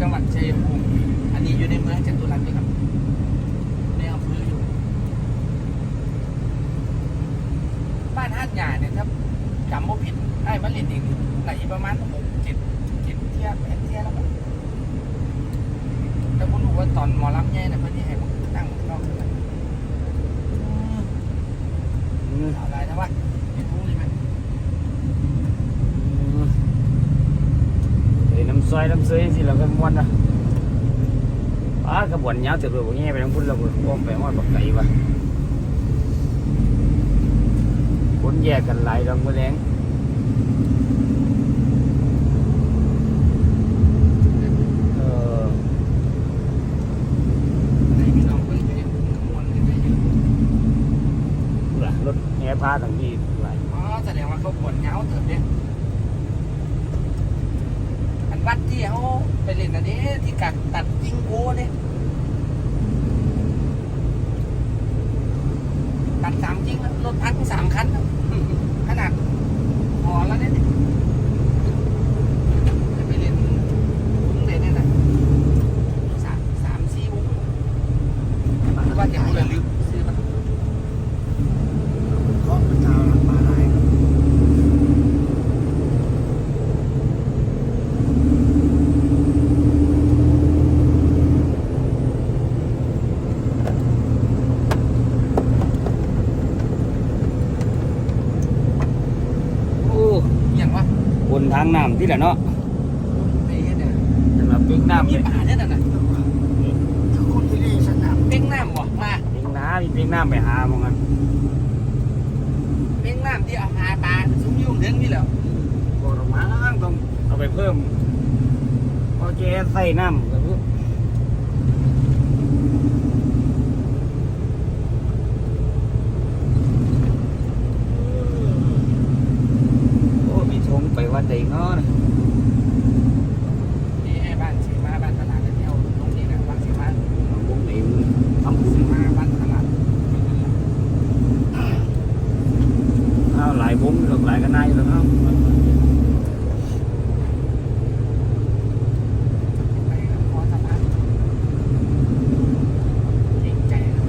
จังหวัดชัยภูมิอันนี้อยู่ในเมืองจตุรัสด้วยครับในอำเภออยู่ บ้านฮัดหยาเนี่ยครับจำว่าผิดไอ้มันเล่นเองไหลประมาณหกเจ็ดเจ็ดเที่ยแปดเที่ยแล้วมั้งแต่ผมรู้ว่าตอนหมอลำแย่เนี่ยเพื่อนที่ให้ผมนั่งนอกกัน อืม เอาอะไรนะวะเห็นพูดเลยไหม อืมเฮ้ยน้ำ ซอยน้ำเซยสิเราก็ม้วนนะอ้ากระบวนยาวเติบโตบ่แง่ไปทั้งพุ่นเราก็อ้อมไปฮอดบักไก่วะคนแยกกันหลายดอกมะแรงเออไหนพี่น้องเพื่อนอยู่ในขบวนกันได้เยอะล่ะรถแห่พาทั้งที่ไหลอ๋อแสดงว่าเขาปวดเงาเถิดเนี่ย วัดที่เขาไปเล่นอันนี้ที่กัดตัดจิงโก้เนี่ยตัดสามจริงรถพักสามคันขนาดพอแล้วเนี่ยจะไปเล่นวงเล่นเนี่ยนะสามสามสี่วงว่าจะพูดอะไรลืมซื้อมา เคาะเป็นชาวมาลาย โอ้ อย่างว่า บนทางน้ำที่แหละเนาะไอ้เนี่ยสำหรับปิ้งน้ำมีเลยป่าเนี่ยน่ะทุกคนที่ได้สนามเป้งน้ำบอกมาปิ้งน้ำมีปิ้งน้ำไปหาหมองกันเป้งน้ำที่เอาหาปลาซุ้มยุ่งเรื่องนี่แหละก็ระมังต้องเอาไปเพิ่มพอแกใส่น้ำก็รู้โอ้มีทงไปวัดใดเนาะ นี่ไอ้บ้านสีมาบ้านตลาดเนี่ยเอาตรงนี้นะบ้านสีมา วงไหนทำบุญ สีมาบ้านตลาด อ้าวหลายวงหลายกันนายอยู่แล้วเนาะ ไปขอสะพานเก่งใจนะ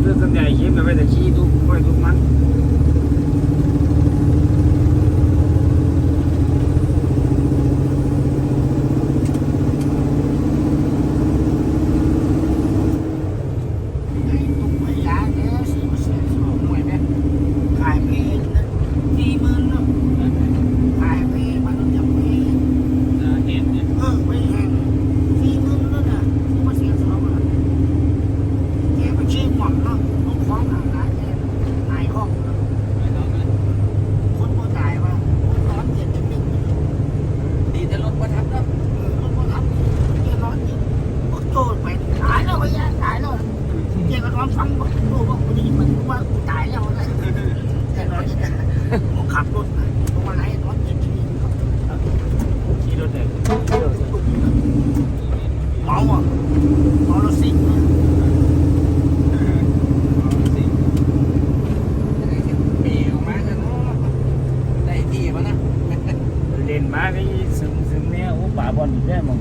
เรื่องตั้งใหญ่ยิ้มแล้วไปแต่ขี้ทุกค่อยทุกมัน ไอ้ตุ้มไอ้ยาเนี่ยสี่เปอร์เซ็นต์ มวยไหม ขายเพลงนะสี่หมื่นเนาะขายเพลงมันต้องจับเพลง เห็นเนี่ย เออไม่แพงสี่หมื่นแล้วนะสี่เปอร์เซ็นต์สองอะแกไปชี้หม่อมเนาะต้องฟ้องทางร้านแกนายห้องเนาะคนบ่จ่ายว่าคนร้อนเจ็ดจะเป็น ดีแต่รถประทับเนาะ เออคนบ่ทำแกร้อนเจ็ดบอกโจรไปตายแล้วไอ้ยาตายแล้วแกก็ร้ องฟังบอกดูบอกกูได้ยินมันว่ากูตายแล้วอะไรแต่ร้อนเจ็ดผมขับรถไปตรงอะไรร้อนเจ็ดที่นี่ครับขี่รถได้เมาอะเมารถสิงห์เนี่ยเปรี้ยวมากเลยเนาะได้ที่วะนะเล่นมาก็ซึมซึมเนี่ยโอ้ป่าบอลอีกแล้วมึง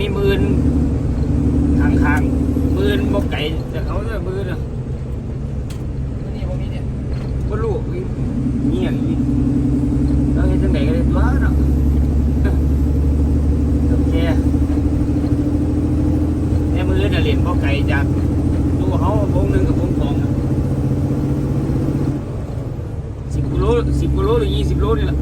มีมือนข้างข้างมือนบกไก่แต่เขาจะมือนนี่บ่มีเนี่ยบ่รู้นี่อย่างนี้เราเห็นจังไหนกันตัวเนาะโอเคแต่มือน่ะเหรียญบกไก่จากตัวเขาวงหนึ่งกับวงสองสิบกิโลสิบกิโลหรือยี่สิบโลนี่แหละ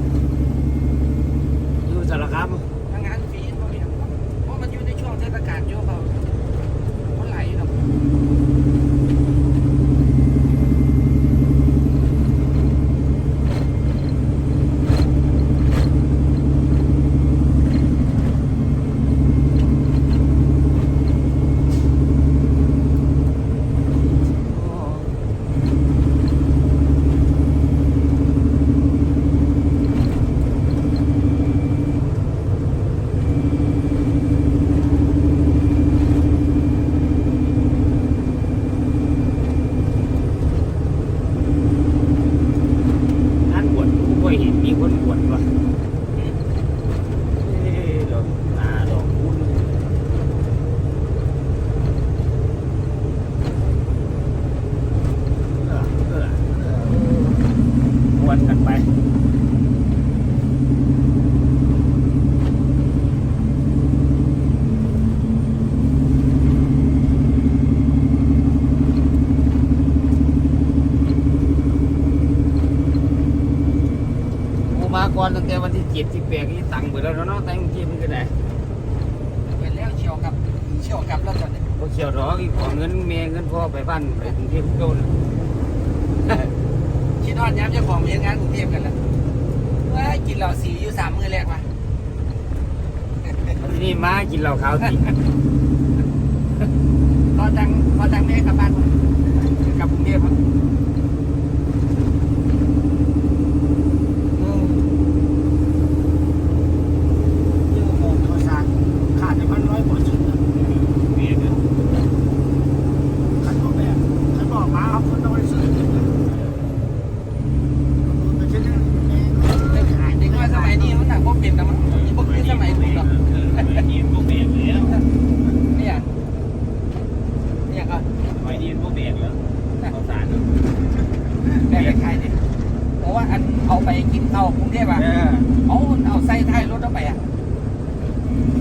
อนตั้งแต่วันที่เจ็ดที่แปดที่ตังค์เบิดแล้วเนาะตังค์ที่มันก็ได้ไปแล้วเชียวกับเชียวกับแล้วตอนนี้พอเขียวดอกอีกขอเงินเมียเงินพ่อไปบ้านไปกรุงเทพโดนคิดว่าย้ำเจ้าของเมียงานกรุงเทพกันแล้วว่ากินเหล้าสีอยู่สามมือแรกว่ะทีนี้มากินเหล้าขาวติตอนจังตอนจังแม่กลับบ้านว่ะกลับกรุงเทพอะเรื่องโมงโทรศัพท์ขาดในพันร้อยกว่าชิ้นนะขันบอกแบบขันบอกมาเอาคนต้องไปซื้อแต่เช่นนั้นเอง เด็กเด็กว่าสมัยนี้มันหนักพวกเป็นนะมั้งพวกนี้สมัยผมหรอกเนี่ยเนี่ยก็ แบ่งใครดิเพราะว่าอันเอาไปกินข้าวกรุงเทพอะเอาเอาใส่ท้ายรถเอาไปอะ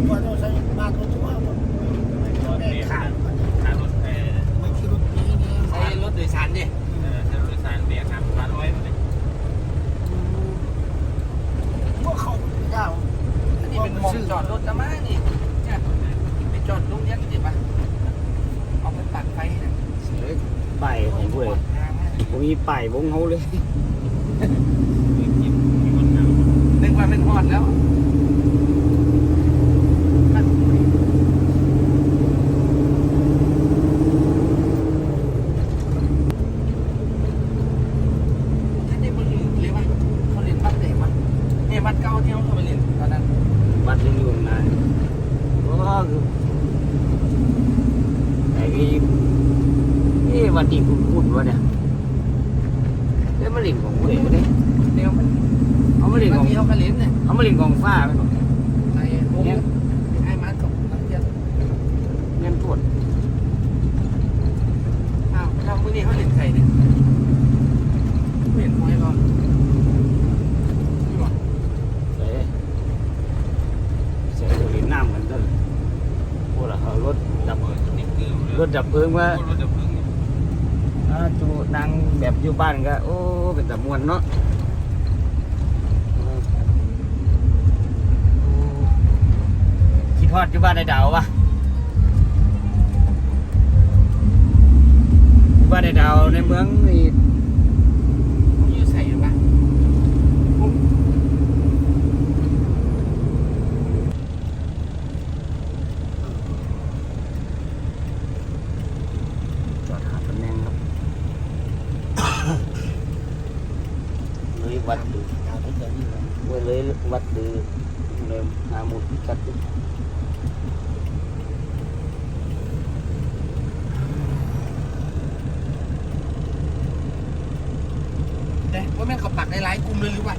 ว่าต้องใช้บ้านรถทัวร์หมดแม่ขาดไม่คิดรถนี้นี่ใส่รถโดยสารดิพวกเขาไม่ได้ อันนี้เป็นหมองจอดรถนะมั้งนี่เนี่ยไปจอดตรงเนี้ยดิปะเอาไปปักไฟนะ ป้ายของกูเลยผ มมีป้ายวงเขาเลยนึกว่าเป็นฮอดแล้วท่านได้มาเรียนเลยว่าเขาเรียนวัดไหนวะเนี่ยวัดเก่าที่เขาไปเรียนตอนนั้นวัดยังอยู่ข้างในก็คือไอ้นี่เอ๊ะวัดนี้คุณคุณวะเนี่ยเอ๊ะ มาเล่นของกูเลยเนี่ยเดี๋ยวมันเอามาเล่นบาของงทีเขาก็เรียนเนี่ยเอามาเล่นของฟ้าไปก่อนไอ้โอ้ยไอ้มันกับนักเรียนเงินปวดอ้าวแล้วมื้อนี้เขาเรียนใครเนี่ยเรียนมวยก่อนนี่หว่าเสียเสียเหรียญน้ำกันต้นพวกเราเอารถดับรถดับเพลิงมาอ่า จูนั่งแบบอยู่บ้านก็ โอ้ เป็นแต่มวนเนาะคิดฮอดอยู่บ้านในดาวปะอยู่บ้านในดาวในเมืองนี่ เขาอยู่ใส่หรือวะปุ๊บ จอดหาตำแหน่งครับ เลย วัดดูเอาไปเลยเลยวัดดูเนมหาหมุดิกัดดูเด้ว่าแม่งเขาปักในหลายกลุ่มเลยหรือวะ